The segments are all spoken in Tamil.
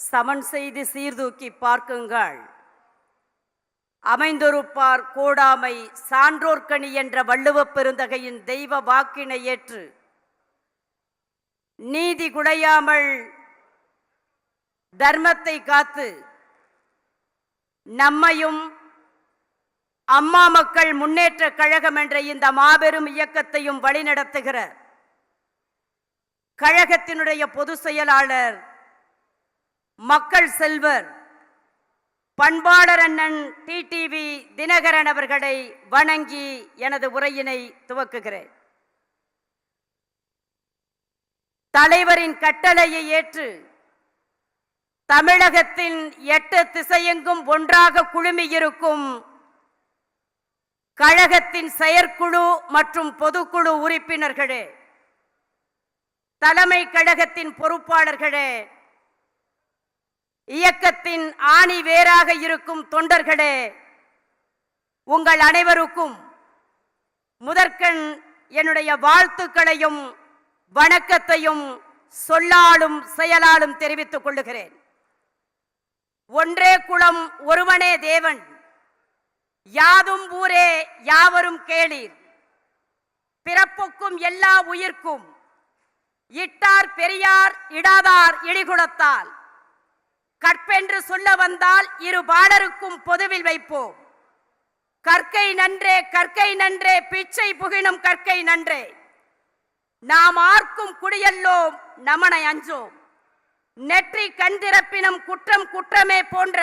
சமன் செய்து சீர்தூக்கி பார்க்குங்கள். அமைந்தொருப்பார் கோடாமை சான்றோர்கணி என்ற வள்ளுவப் பெருந்தகையின் தெய்வ வாக்கினை ஏற்று நீதி குடையாமல் தர்மத்தை காத்து நம்மையும் அம்மா மக்கள் முன்னேற்ற கழகம் என்ற இந்த மாபெரும் இயக்கத்தையும் வழிநடத்துகிற கழகத்தினுடைய பொதுச் செயலாளர் மக்கள் செல்வர் பண்பாளர் அண்ணன் டிடிவி தினகரன் அவர்களை வணங்கி எனது உரையினை துவக்குகிறேன். தலைவரின் கட்டளையை ஏற்று தமிழகத்தின் எட்டு திசையெங்கும் ஒன்றாக குழுமியிருக்கும் கழகத்தின் செயற்குழு மற்றும் பொதுக்குழு உறுப்பினர்களே தலைமை கழகத்தின் பொறுப்பாளர்களே இயக்கத்தின் ஆணி வேராக இருக்கும் தொண்டர்களே உங்கள் அனைவருக்கும் முதற்கண் என்னுடைய வாழ்த்துக்களையும் வணக்கத்தையும் சொல்லாலும் செயலாலும் தெரிவித்துக் கொள்ளுகிறேன். ஒன்றே குலம் ஒருவனே தேவன். யாதும் ஊரே யாவரும் கேளீர். பிறப்புக்கும் எல்லா உயிர்க்கும் இட்டார் பெரியார் இடாதார் இழிகுலத்தால் கற்பென்று சொல்ல வந்தால் இரு பாலருக்கும் பொதுவில் வைப்போம். கற்கை நன்றே கற்கை நன்றே பிச்சை புகினும் கற்கை நன்றே. நாம் ஆர்க்கும் குடியல்லோம் நமனை அஞ்சோம். நெற்றி கண்திறப்பினும் குற்றம் குற்றமே போன்ற.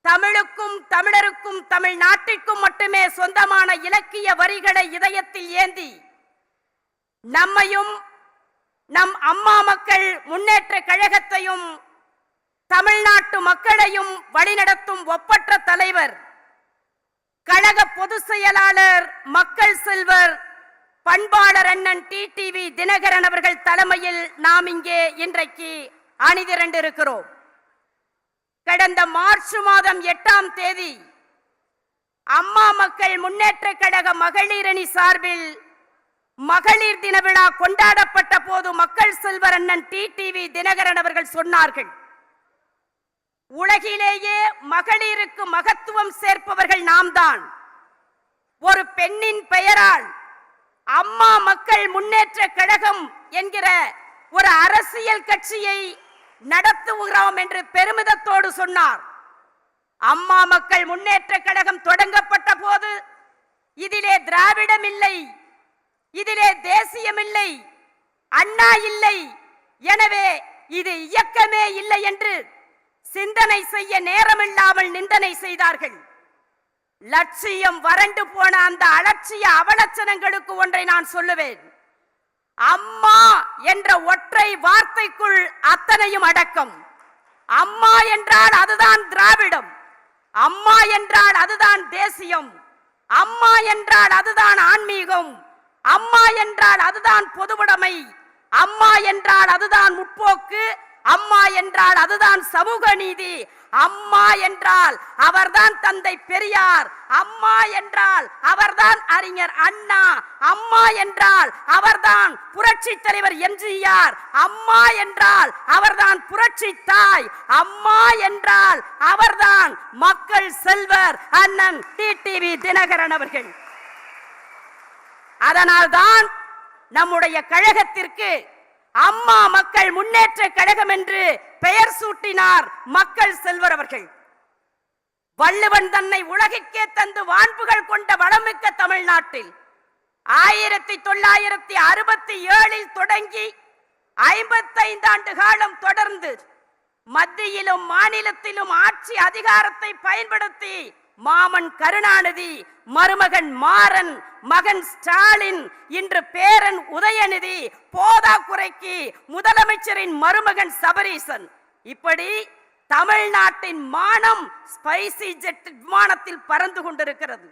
தமிழுக்கும் தமிழருக்கும் தமிழ் நாட்டிற்கும் மட்டுமே சொந்தமான இலக்கிய வரிகளை இதயத்தில் ஏந்தி. நம்மையும் நம் அம்மா மக்கள் முன்னேற்ற கழகத்தையும் தமிழ்நாட்டு மக்களையும் வழிநடத்தும் ஒப்பற்ற தலைவர் கழக பொதுச் செயலாளர் மக்கள் செல்வர் பண்பாளர் அண்ணன் டிடிவி தினகரன் அவர்கள் தலைமையில் நாம் இங்கே இன்றைக்கு அணிதிரண்டிருக்கிறோம். கடந்த மார்ச் மாதம் எட்டாம் தேதி அம்மா மக்கள் முன்னேற்ற கழக மகளிர் அணி சார்பில் மகளிர் தின விழா கொண்டாடப்பட்ட போது மக்கள் செல்வர் அண்ணன் டிடிவி தினகரன் அவர்கள் சொன்னார்கள். உலகிலேயே மகளிருக்கு மகத்துவம் சேர்ப்பவர்கள் நாம் தான் ஒரு பெண்ணின் பெயரால் அம்மா மக்கள் முன்னேற்ற கழகம் என்கிற ஒரு அரசியல் கட்சியை நடத்துகிறோம் என்று பெருமிதத்தோடு சொன்னார். அம்மா மக்கள் முன்னேற்ற கழகம் தொடங்கப்பட்ட போது இதிலே திராவிடம் இல்லை இதிலே தேசியம் இல்லை அண்ணா இல்லை எனவே இது இயக்கமே இல்லை என்று சிந்தனை செய்ய நேரமில்லாமல் நிந்தனை செய்தார்கள். லட்சியம் வறண்டு போன அந்த அலட்சிய அவலட்சணங்களுக்கு ஒன்றை நான் சொல்லுவேன். அம்மா என்ற ஒற்றை வார்த்தைக்குள் அத்தனையும் அடக்கம். அம்மா என்றால் அதுதான் திராவிடம். அம்மா என்றால் அதுதான் தேசியம். அம்மா என்றால் அதுதான் ஆன்மீகம். அம்மா என்றால் அதுதான் பொதுவுடைமை. அம்மா என்றால் அதுதான் முற்போக்கு. அம்மா என்றால் அதுதான் சமூக நீதி. அம்மா என்றால் அவர்தான் தந்தை பெரியார். அம்மா என்றால் அவர்தான் அறிஞர் அண்ணா. அம்மா என்றால் அவர்தான் புரட்சி தலைவர் எம்ஜிஆர். அம்மா என்றால் அவர்தான் புரட்சி தாய். அம்மா என்றால் அவர்தான் மக்கள் செல்வர் அண்ணன் டிடிவி தினகரன் அவர்கள். அதனால்தான் நம்முடைய கழகத்திற்கு அம்மா மக்கள் முன்னேற்ற கழகம் என்று பெயர் சூட்டினார் மக்கள் செல்வர் அவர்கள். வள்ளுவன் தன்னை உலகிற்கே தந்து வான்புகள் கொண்ட வளமிக்க தமிழ்நாட்டில் ஆயிரத்தி தொள்ளாயிரத்தி அறுபத்தி ஏழில் தொடங்கி ஐம்பத்தைந்து ஆண்டு காலம் தொடர்ந்து மத்தியிலும் மாநிலத்திலும் ஆட்சி அதிகாரத்தை பயன்படுத்தி மாமன் கருணாநிதி மருமகன் மாறன் மகன் ஸ்டாலின் இன்று பேரன் உதயநிதி போதாக்குறைக்கு முதலமைச்சரின் மருமகன் சபரீசன். இப்படி தமிழ்நாட்டின் மானம் ஸ்பைசி ஜெட் விமானத்தில் பறந்து கொண்டிருக்கிறது.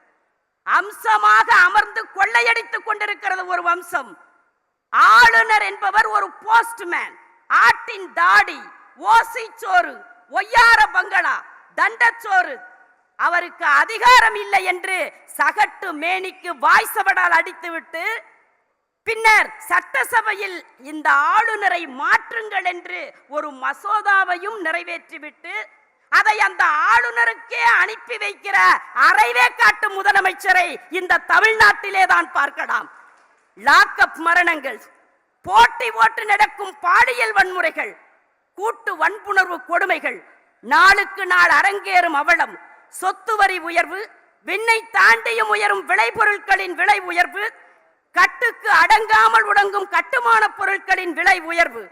அம்சமாக அமர்ந்து கொள்ளையடித்துக் கொண்டிருக்கிறது ஒரு வம்சம். ஆளுநர் என்பவர் ஒரு போஸ்ட்மேன் ஆட்டின் தாடி ஓசிச்சோறு சோறு ஒய்யார பங்களா தண்டச்சோறு அவருக்கு அதிகாரம் இல்லை என்று சகட்டு மேனிக்கு வாய்சவடால் அடித்துவிட்டு பின்னர் சட்டசபையில் இந்த ஆளுநரை மாற்றுங்கள் என்று ஒரு மசோதாவையும் நிறைவேற்றிவிட்டு அதை அந்த ஆளுநருக்கே அனுப்பி வைக்கிற அறைவே காட்டு முதலமைச்சரை இந்த தமிழ்நாட்டிலே தான் பார்க்கலாம். லாக்அப் மரணங்கள் போட்டி ஓட்டு நடக்கும் பாலியல் வன்முறைகள் கூட்டு வன்புணர்வு கொடுமைகள் நாளுக்கு நாள் அரங்கேறும் அவலம் சொத்து வரி உயர்வு விண்ணை தாண்டியும் உயரும் விளைபொருட்களின் விலை உயர்வு கட்டுக்கு அடங்காமல் உடங்கும் கட்டுமான பொருட்களின் விலை உயர்வு.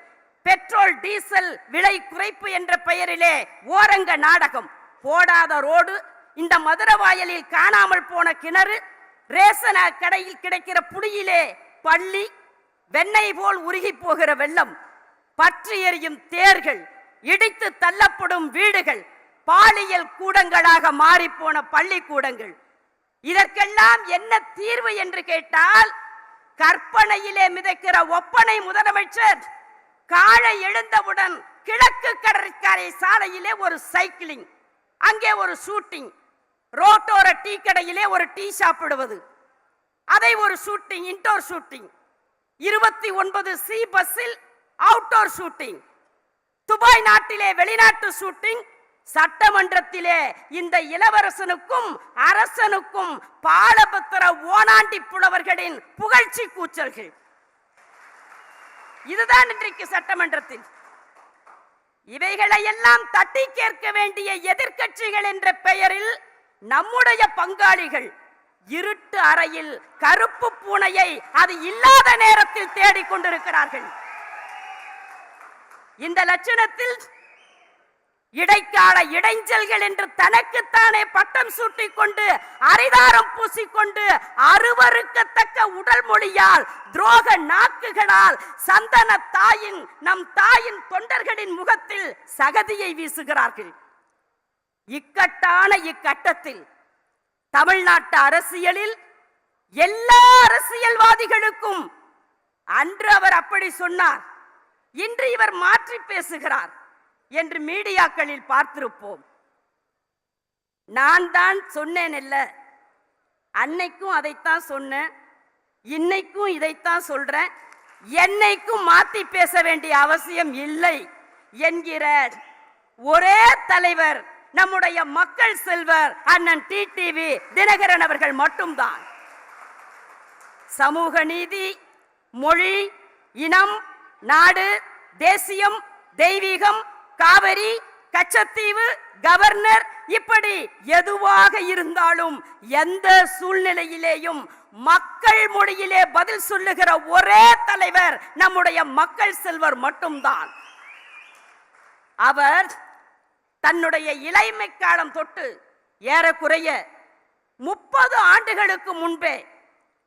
பெட்ரோல் டீசல் விலை குறைப்பு என்ற பெயரிலே ஓரங்க நாடகம். போடாத ரோடு இந்த மதுரவாயலில் காணாமல் போன கிணறு ரேசன கடையில் கிடைக்கிற புடியிலே பள்ளி வெண்ணெய் போல் உருகி போகிற வெள்ளம். பற்றி எரியும் தேர்கள் இடித்து தள்ளப்படும் வீடுகள் பாலியல் கூடங்களாக மாறிப்போன பள்ளிக்கூடங்கள். இதற்கெல்லாம் என்ன தீர்வு என்று கேட்டால் கற்பனையிலே மிதக்கிற ஒப்பனை முதலமைச்சர் காலை எழுந்தவுடன் கிழக்கு கடற்கரை சாலையிலே ஒரு சைக்கிளிங் அங்கே ஒரு ஷூட்டிங் ரோட்டோர டீ கடையிலே ஒரு டீ சாப்பிடுவது அதை ஒரு ஷூட்டிங் இன்டோர் ஷூட்டிங் இருபத்தி ஒன்பது சி பஸ்ஸில் அவுட்டோர் ஷூட்டிங் துபாய் நாட்டிலே வெளிநாட்டு ஷூட்டிங் சட்டமன்றத்திலே இந்த இளவரசனுக்கும் அரசனுக்கும் பாலபத்திர ஓனாண்டி புலவர்களின் புகழ்ச்சி கூச்சல்கள். இதுதான் இன்றைக்கு சட்டமன்றத்தில். இவைகளை எல்லாம் தட்டி கேட்க வேண்டிய எதிர்க்கட்சிகள் என்ற பெயரில் நம்முடைய பங்காளிகள் இருட்டு அறையில் கருப்பு பூனையை அது இல்லாத நேரத்தில் தேடிக் கொண்டிருக்கிறார்கள். இந்த லட்சணத்தில் இடைக்கால இடைஞ்சல்கள் என்று தனக்குத்தானே பட்டம் சூட்டி கொண்டு அரிதாரம் பூசிக்கொண்டு அருவருக்கத்தக்க உடல் மொழியால் துரோக நாக்குகளால் சந்தன தாயின் நம் தாயின் தொண்டர்களின் முகத்தில் சகதியை வீசுகிறார்கள். இக்கட்டான இக்கட்டத்தில் தமிழ்நாட்டு அரசியலில் எல்லா அரசியல்வாதிகளுக்கும் அன்று அவர் அப்படி சொன்னார். இன்று இவர் மாற்றி பேசுகிறார். என்று மீடியாக்களில் பார்த்திருப்போம். நான் தான் சொன்னேன் இல்ல அன்னைக்கும் அதைத்தான் சொன்னேன். இன்னைக்கும் இதைத்தான் சொல்றேன். என்னைக்கும் மாத்தி பேச வேண்டிய அவசியம் இல்லை என்கிற ஒரே தலைவர் நம்முடைய மக்கள் செல்வர் அண்ணன் டிடிவி தினகரன் அவர்கள் மட்டும்தான். சமூக நீதி மொழி இனம் நாடு தேசியம் தெய்வீகம் காவிரி கச்சத்தீவு கவர்னர் இப்படி எதுவாக இருந்தாலும் எந்த சூழ்நிலையிலேயும் மக்கள் மொழியிலே பதில் சொல்லுகிற ஒரே தலைவர் நம்முடைய மக்கள் செல்வர் மட்டும்தான். அவர் தன்னுடைய இளமை காலம் தொட்டு ஏறக்குறைய முப்பது ஆண்டுகளுக்கு முன்பே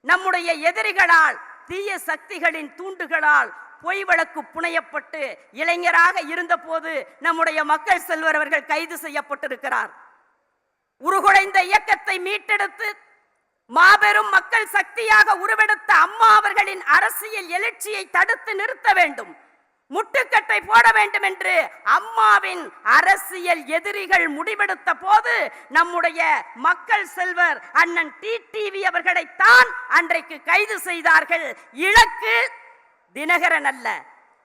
நம்முடைய எதிரிகளால் தீய சக்திகளின் தூண்டுகளால் பொய் வழக்கு புனையப்பட்டு இளைஞராக இருந்தபோது நம்முடைய மக்கள் செல்வர் அவர்கள் கைது செய்யப்பட்டிருக்கிறார். உருகுலைந்த இயக்கத்தை மீட்டெடுத்து மாபெரும் மக்கள் சக்தியாக உருவெடுத்த அம்மா அவர்களின் அரசியல் எழுச்சியை தடுத்து நிறுத்த வேண்டும். முட்டுக்கட்டை போட வேண்டும் என்று அம்மாவின் அரசியல் எதிரிகள் முடிவெடுத்த போது நம்முடைய மக்கள் செல்வர் அண்ணன் டிடிவி அவர்களைத்தான் அன்றைக்கு கைது செய்தார்கள். இலக்கு தினகரன் அல்ல.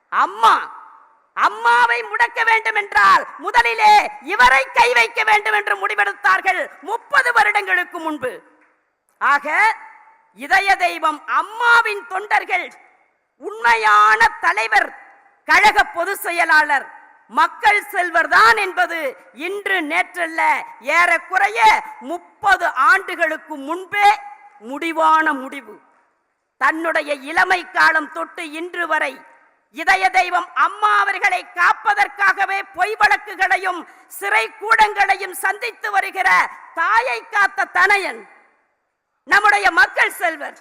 அம்மா அம்மாவை முடக்க வேண்டும் என்றால் முதலிலே இவரை கை வைக்க வேண்டும் என்று முடிவெடுத்தார்கள் முப்பது வருடங்களுக்கு முன்பு. ஆக இதய தெய்வம் அம்மாவின் தொண்டர்கள் உண்மையான தலைவர் கழக பொதுச் செயலாளர் மக்கள் செல்வர் தான் என்பது இன்று நேற்றல்ல ஏறக்குறைய முப்பது ஆண்டுகளுக்கு முன்பே முடிவான முடிவு. தன்னுடைய இளமை காலம் தொட்டு இன்று வரை இதய தெய்வம் அம்மா அவர்களை காப்பதற்காகவே பொய் வழக்குகளையும் சிறை கூடங்களையும் சந்தித்து வருகிற தாயை காத்த தனையன் நம்முடைய மக்கள் செல்வர்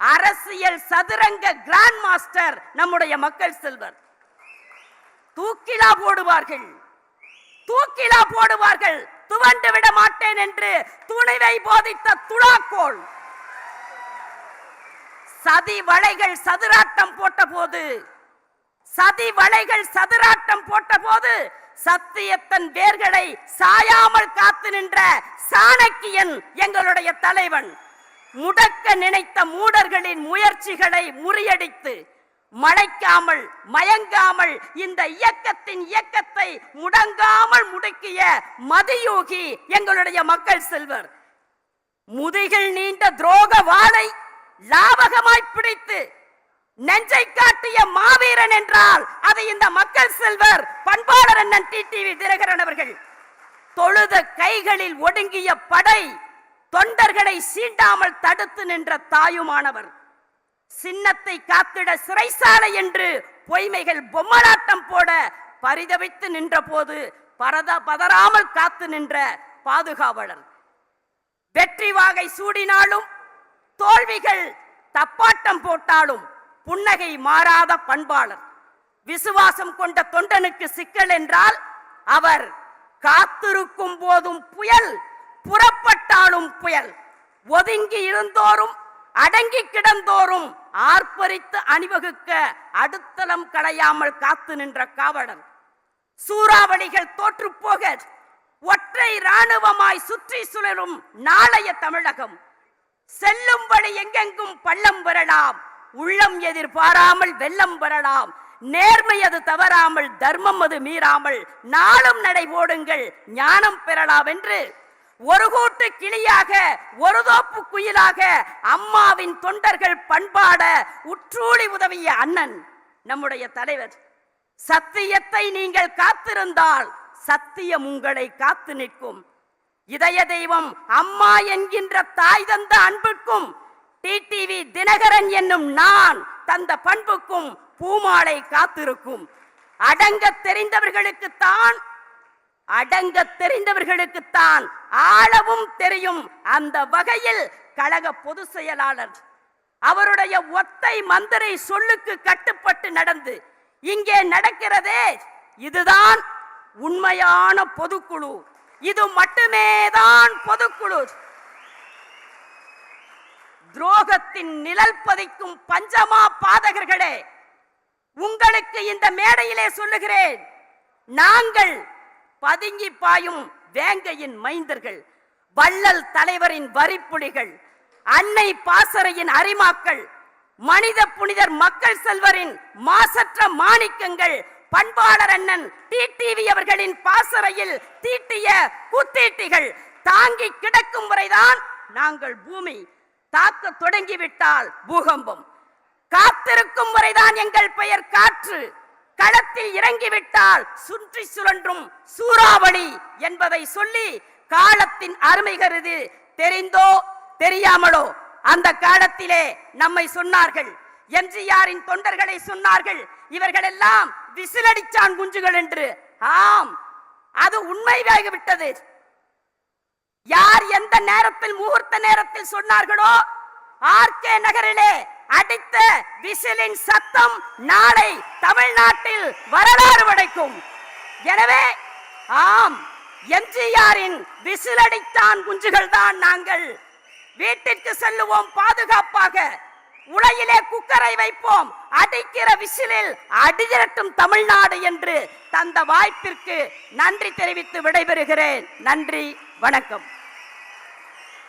அரசியல் சதுரங்க கிராண்ட் மாஸ்டர் நம்முடைய மக்கள் செல்வர். தூக்கிலா போடுவார்கள் தூக்கிலா போடுவார்கள் துவண்டு விட மாட்டேன் என்று துணிவை போதித்த துளாக்கோள் சதி வலைகள் சதுராட்டம் போட்ட போது சதி வலைகள் சதுராட்டம் போட்ட போது சத்தியத்தன் வேர்களை சாயாமல் காத்து நின்ற சாணக்கியன் எங்களுடைய தலைவன். முடக்க நினைத்த மூடர்களின் முயற்சிகளை முறியடித்து மலைக்காமல் மயங்காமல் இந்த இயக்கத்தின் இயக்கத்தை முடங்காமல் முடக்கிய மதியோகி எங்களுடைய மக்கள் செல்வர். முதுகில் நீண்ட துரோக வாளை லாபகமாய் பிடித்து நெஞ்சை காட்டிய மாவீரன் என்றால் அது இந்த மக்கள் செல்வர் பண்பாளர் அண்ணன் டிடிவி தினகரன் அவர்கள். தொழுத கைகளில் ஒடுங்கிய படை தொண்டர்களை சீண்டாமல் தடுத்து நின்ற தாயுமானவர். சின்னத்தை காத்திட சிறைசாலை என்று பொய்மைகள் பொம்மலாட்டம் போட பரிதவித்து நின்ற போது பரத பதறாமல் காத்து நின்ற பாதுகாவலர். வெற்றி வாகை சூடினாலும் தோல்விகள் தப்பாட்டம் போட்டாலும் புன்னகை மாறாத பண்பாளர். விசுவாசம் கொண்ட தொண்டனுக்கு சிக்கல் என்றால் அவர் காத்திருக்கும் போதும் புயல் புறப்பட்டாலும் புயல். ஒதுங்கி இருந்தோறும் அடங்கி கிடந்தோறும் ஆர்ப்பரித்து அணிவகுக்க அடுத்தளம் களையாமல் காத்து நின்ற காவலர். சூறாவளிகள் தோற்று போக ஒற்றை ராணுவமாய் சுற்றி சுழலும் நாளைய தமிழகம். செல்லும்படி எங்கெங்கும் பள்ளம் பெறலாம். உள்ளம் எதிர்பாராமல் வெள்ளம் பெறலாம். நேர்மை அது தவறாமல் தர்மம் அது மீறாமல் நாளும் நடை போடுங்கள் ஞானம் பெறலாம் என்று. ஒரு கூட்டு கிளியாக ஒரு தோப்பு குயிலாக அம்மாவின் தொண்டர்கள் பண்பாட உற்றூழி உதவிய அண்ணன் நம்முடைய தலைவர். சத்தியத்தை நீங்கள் காத்திருந்தால் சத்தியம் உங்களை காத்து நிற்கும். இதய தெய்வம் அம்மா என்கின்ற தாய் தந்த அன்புக்கும் டிடிவி தினகரன் என்னும் நான் தந்த பண்புக்கும் பூமாலை காத்திருக்கும். அடங்க தெரிந்தவர்களுக்குத்தான் அடங்க தெரிந்தவர்களுக்குத்தான் ஆளவும் தெரியும் அந்த வகையில் கழக பொதுச் செயலாளர். அவருடைய ஒத்தை மந்திரை சொல்லுக்கு கட்டுப்பட்டு நடந்து இங்கே நடக்கிறதே இதுதான் உண்மையான பொதுக்குழு. இது மட்டுமேதான் பொதுக்குழு. துரோகத்தின் நிழல் பதிக்கும் பஞ்சமா பாதகர்களே உங்களுக்கு இந்த மேடையிலே சொல்லுகிறேன் நாங்கள் பதுங்கி பாயும் வேங்கையின் மைந்தர்கள் வள்ளல் தலைவரின் வரிப்புலிகள் அன்னை பாசறையின் அரிமாக்கள் மனித புனிதர் மக்கள் செல்வரின் மாசற்ற மாணிக்கங்கள் பண்பாளர் அண்ணன் டிடிவி அவர்களின் பாசறையில் தீட்டிய கூத்தீட்டிகள் தாங்கி கிடக்கும் வரைதான் நாங்கள் பூமி தாக்க தொடங்கிவிட்டால் பூகம்பம். காத்திருக்கும் வரைதான் எங்கள் பெயர் காற்று. களத்தில் இறங்கிவிட்டால் சுற்றி சுழன்றும் சூறாவளி என்பதை சொல்லி காலத்தின் அருமை கருது தெரிந்தோ தெரியாமலோ அந்த காலத்திலே நம்மை சொன்னார்கள். எம்ஜிஆரின் தொண்டர்களை சொன்னார்கள். இவர்கள் எல்லாம் விசிலடிச்சான் குஞ்சுகள் என்று. ஆம் அது உண்மையாகிவிட்டது யார் எந்த நேரத்தில் முகூர்த்த நேரத்தில் சொன்னார்களோ ஆர்கே நகரிலே அடித்த விசிலின் சத்தம் நாளை தமிழ்நாட்டில் வரலாறு படைக்கும். எனவே ஆம் எம்ஜிஆரின் விசிலடித்தான் குஞ்சுகள் தான் நாங்கள். வீட்டிற்கு செல்லுவோம் பாதுகாப்பாக. உலையிலே குக்கரை வைப்போம். அடிக்கிற விசிலில் அடிதிரட்டும் தமிழ்நாடு என்று தந்த வாய்ப்பிற்கு நன்றி தெரிவித்து விடைபெறுகிறேன். நன்றி வணக்கம்.